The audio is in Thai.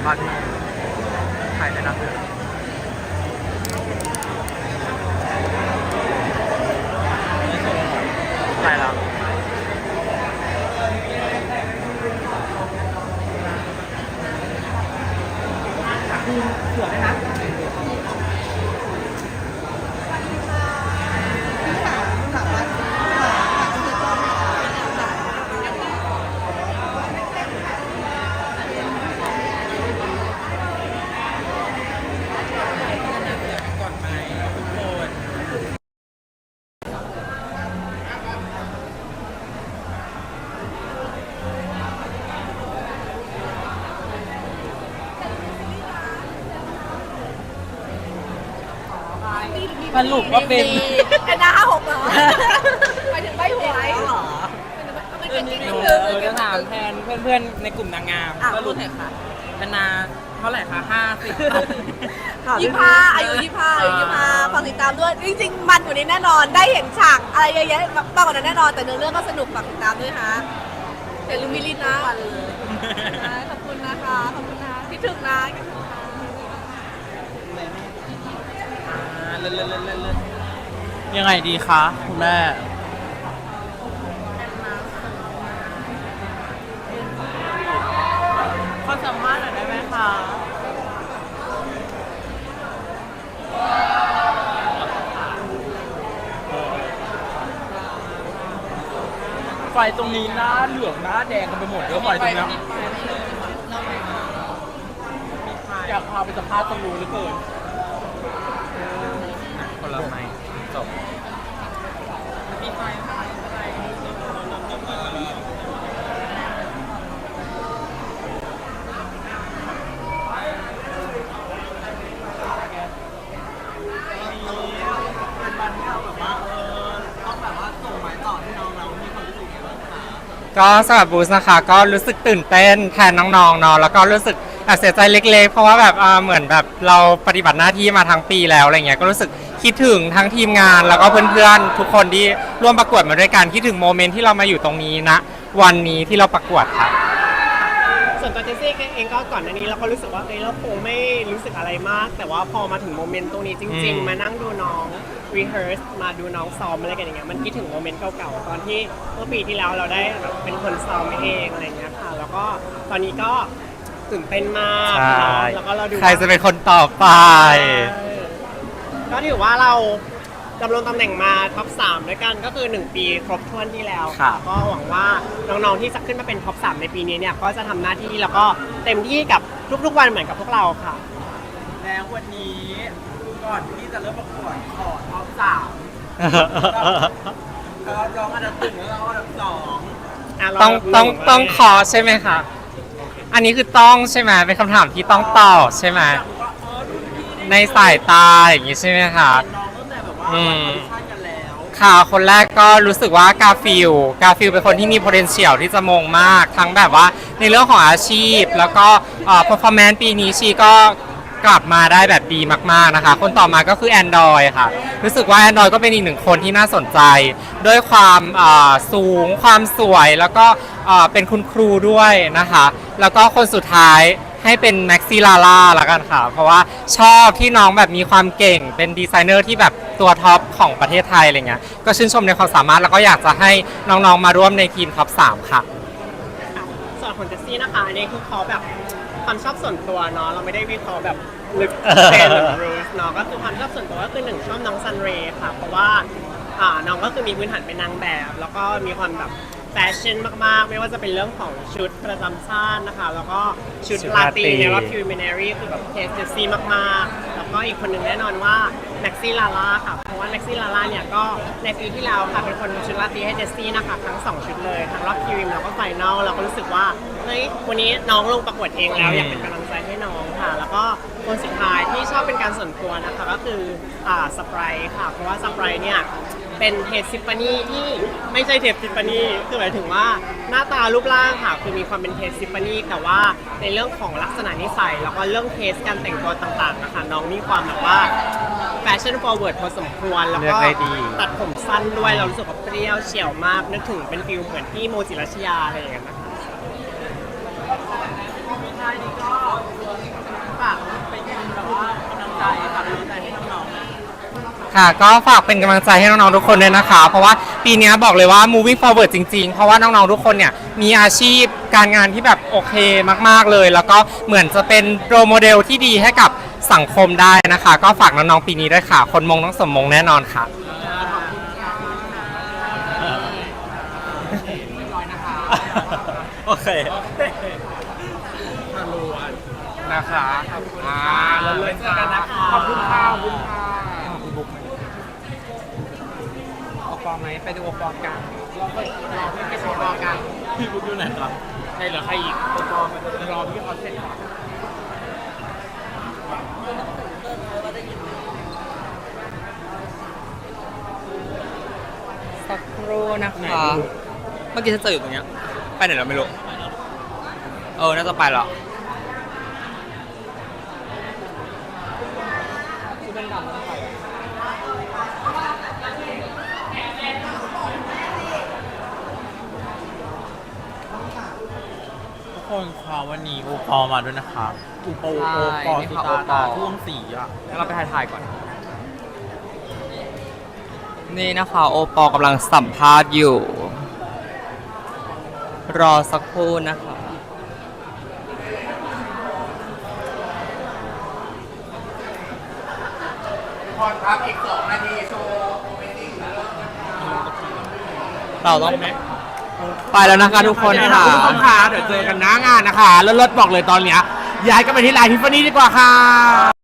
ามารถที่ถ่ายได้นะ รุปว่าเป็นเป็นหน้าห้าหกเหรอไปถึงใบหวยเหรอมันเป็นกิ๊กหนินูดนึงหนูจะถามแทนเพื่อนๆในกลุ่มนางงามอะสรุปพูดหน่อยค่ะเป็นนาเท่าไหร่คะห้าสิบยี่ห้าอายุยี่ห้าอายุยี่ห้าฝากติดตามด้วย จริงๆ มันกว่านี้แน่นอน ได้เห็นฉากอะไรเยอะแยะมากกว่านั้นแน่นอน แต่เนื้อเรื่องก็สนุกฝากติดตามด้วยฮะอย่าลืมมิลินนะขอบคุณนะคะ ขอบคุณนะ คิดถึงนะ คิดถึงนะเล่นเล่นเล่นเล่นเล่นยังไงดีคะคุณแม่ขอสัมภาษณ์หน่อยได้ไหมคะไฟตรงนี้หน้าเหลืองหน้าแดงกันไปหมดเลยไฟตรงเนี้ยอยากพาไปสัมภาษณ์ตรงนู้นเหลือเกิน คนละไม้จบก็สำหรับบูสนะคะ ก็รู้สึกตื่นเต้นแทนน้องๆเนาะแล้วก็รู้สึกเสียใจเล็กๆ เพราะว่าแบบเหมือนแบบเราปฏิบัติหน้าที่มาทั้งปีแล้วอะไรเงี้ยก็รู้สึก คิดถึงทั้งทีมงานแล้วก็เพื่อนๆ ทุกคนที่ร่วมประกวดมาด้วยกันคิดถึงโมเมนต์ที่เรามาอยู่ตรงนี้นะ วันนี้ที่เราประกวดค่ะส่วนตัวเจสซี่เองก็ก่อนหน้านี้เราก็รู้สึกว่าเอ้ยเราคงไม่รู้สึกอะไรมาก แต่ว่าพอมาถึงโมเมนต์ตรงนี้จริง อืม ๆ มานั่งดูน้อง rehearse มาดูน้องซ้อมอะไรกันอย่างเงี้ยมันคิดถึงโมเมนต์เก่าๆตอนที่เมื่อปีที่แล้วเราได้แบบเป็นคนซ้อมเองอะไรเงี้ยค่ะ แล้วก็ตอนนี้ก็ตื่นเต้นมากใช่เนาะแล้วก็เราดู ใครจะเป็นคนต่อไป ใช่ ก็ถือว่าเราดำรงตำแหน่งมาท็อป3ด้วยกันก็คือ 1 ปีครบถ้วนที่แล้วครัค่ะบก็หวังว่าน้องๆที่จะขึ้นมาเป็นท็อป3ในปีนี้เนี่ยก็จะทำหน้าที่แล้วก็เต็มที่กับทุกๆวันเหมือนกับพวกเราค่ะ แล้ววันนี้ก่อนที่จะเริ่มประกวดขอท็อปสามเราร้องอันดับหนึ่งแล้วเราอันดับสองอะเราต้องต้องหนึ่ต้องขอใช่ไหมคะ อันนี้คือต้องใช่ไหมเป็นคำถามที่ต้องตอบใช่ไหม อยากรู้ว่าเออรุ่นพี่ได้ ในสายตาอย่างนี้ใช่ไหมคะน้องตั้งแต่แบบว่าอือมอดิชั่นกันแล้วค่ะคนแรกก็รู้สึกว่ากาฟิลกาฟิลเป็นคนที่มี potential ที่จะมงมาก ทั้งแบบว่าในเรื่องของอาชีพ แล้วก็เอ่อ performance ปีนี้ชีก็กลับมาได้แบบดีมากๆนะคะ คนต่อมาก็คือ Android ค่ะ รู้สึกว่า Android ก็เป็นอีกหนึ่งคนที่น่าสนใจ ด้วยความเอ่อสูง ความสวย แล้วก็เอ่อเป็นคุณครูด้วยนะคะ แล้วก็คนสุดท้าย ให้เป็นแม็กซี่ลาล่าละกันค่ะ เพราะว่าชอบที่น้องแบบมีความเก่ง เป็นดีไซเนอร์ที่แบบตัวท็อปของประเทศไทยอะไรเงี้ย ก็ชื่นชมในความสามารถแล้วก็อยากจะให้น้องๆมาร่วมในทีมท็อป3ค่ะส่วนของเจสซี่นะคะอันนี้คือเขาแบบความชอบส่วนตัวเนาะเราไม่ได้วิเคราะห์แบบลึกเป็นหรือรูสเนาะก็คือความชอบส่วนตัวก็คือหนึ่งชอบน้องซันเรย์ค่ะ เพราะว่าอ่าน้องก็คือมีพื้นฐานเป็นนางแบบ แล้วก็มีความแบบ แฟชั่นมาก ๆ ไม่ว่าจะเป็นเรื่องของชุดประจำชาตินะคะ แล้วก็ชุดชุดลาลาตรีตีในรอบพิวมินารีคือแบบเทสเจสซี่มาก ๆ แล้วก็อีกคนหนึ่งแน่นอนว่าแม็กซี่ลาล่าค่ะ เพราะว่าแม็กซี่ลาล่าเนี่ยก็ในปีที่แล้วค่ะ เป็นคนชุดลาตีให้เจสซี่นะคะ ทั้งสองชุดเลย ทั้งรอบพิวแล้วก็ไฟนอลเราก็รู้สึกว่า เฮ้ย วันนี้น้องลงประกวดเองแล้วอยากเป็นกำลังใจให้น้องค่ะ แล้วก็คนสุดท้ายที่ชอบเป็นการส่วนตัวนะคะก็คืออ่าสไปรค่ะ เพราะว่าสไปรเนี่ย เป็นเทปซิฟฟานี่ที่ไม่ใช่เทปซิฟฟานี่คือหมายถึงว่าหน้าตารูปร่างค่ะคือมีความเป็นเทปซิฟฟานี่แต่ว่าในเรื่องของลักษณะนิสัย แล้วก็เรื่องเทสการแต่งตัวต่างๆนะคะน้องมีความแบบว่าแฟชั่น forward พอสมควรแล้วก็เลือกได้ดี ตัดผมสั้นด้วยเรารู้สึกว่าเปรี้ยวเฉียวมากนึกถึงเป็นฟิลเหมือนที่โมจิรัชยาอะไรอย่างเงี้ยนะคะท้ายนี้ก็ ค่ะ ก็ฝากเป็นกำลังใจให้น้องๆทุกคนด้วยนะคะ เพราะว่าปีนี้บอกเลยว่า moving forward จริงๆ เพราะว่าน้องๆทุกคนเนี่ยมีอาชีพการงานที่แบบโอเคมากๆเลย แล้วก็เหมือนจะเป็นโรโมเดลที่ดีให้กับสังคมได้นะคะ ก็ฝากน้องๆปีนี้ด้วยค่ะ คนมงต้องสมมงแน่นอนค่ะโอเคนะคะอ่าแล้วเลยเจอกันนะคะขอบคุณค่ะขอบคุณค่ะ ปอไหมไปดูโอปอกันไม่ใช่รอกันพี่บุ๊กอยู่ไหนครับใช่เหลือใครอีกรอรอพี่คอนเซ็ปต์ก่อนสักครู่นะคะ เมื่อกี้ฉันเจออยู่ตรงเนี้ย ไปไหนเราไม่รู้ เออ น่าจะไปแล้วทุก คนค่ะวันนี้โอปอมาด้วยนะครับอุปโอใช่โอปอนี่สุค่ะตาโอปตาอท่วงสีอะงั้นเราไปถ่ายๆก่อน นี่นะคะโอปอกำลังสัมภาษณ์อยู่ รอสักครู่นะคะเราต้อง ไปแล้วนะคะทุกคนค่ะคุณผู้ชมค่ะเดี๋ยวเจอกันหน้างานนะคะแล้วรถบอกเลยตอนเนี้ยย้ายกันไปที่ไลน์ทิฟฟานี่ดีกว่าค่ะ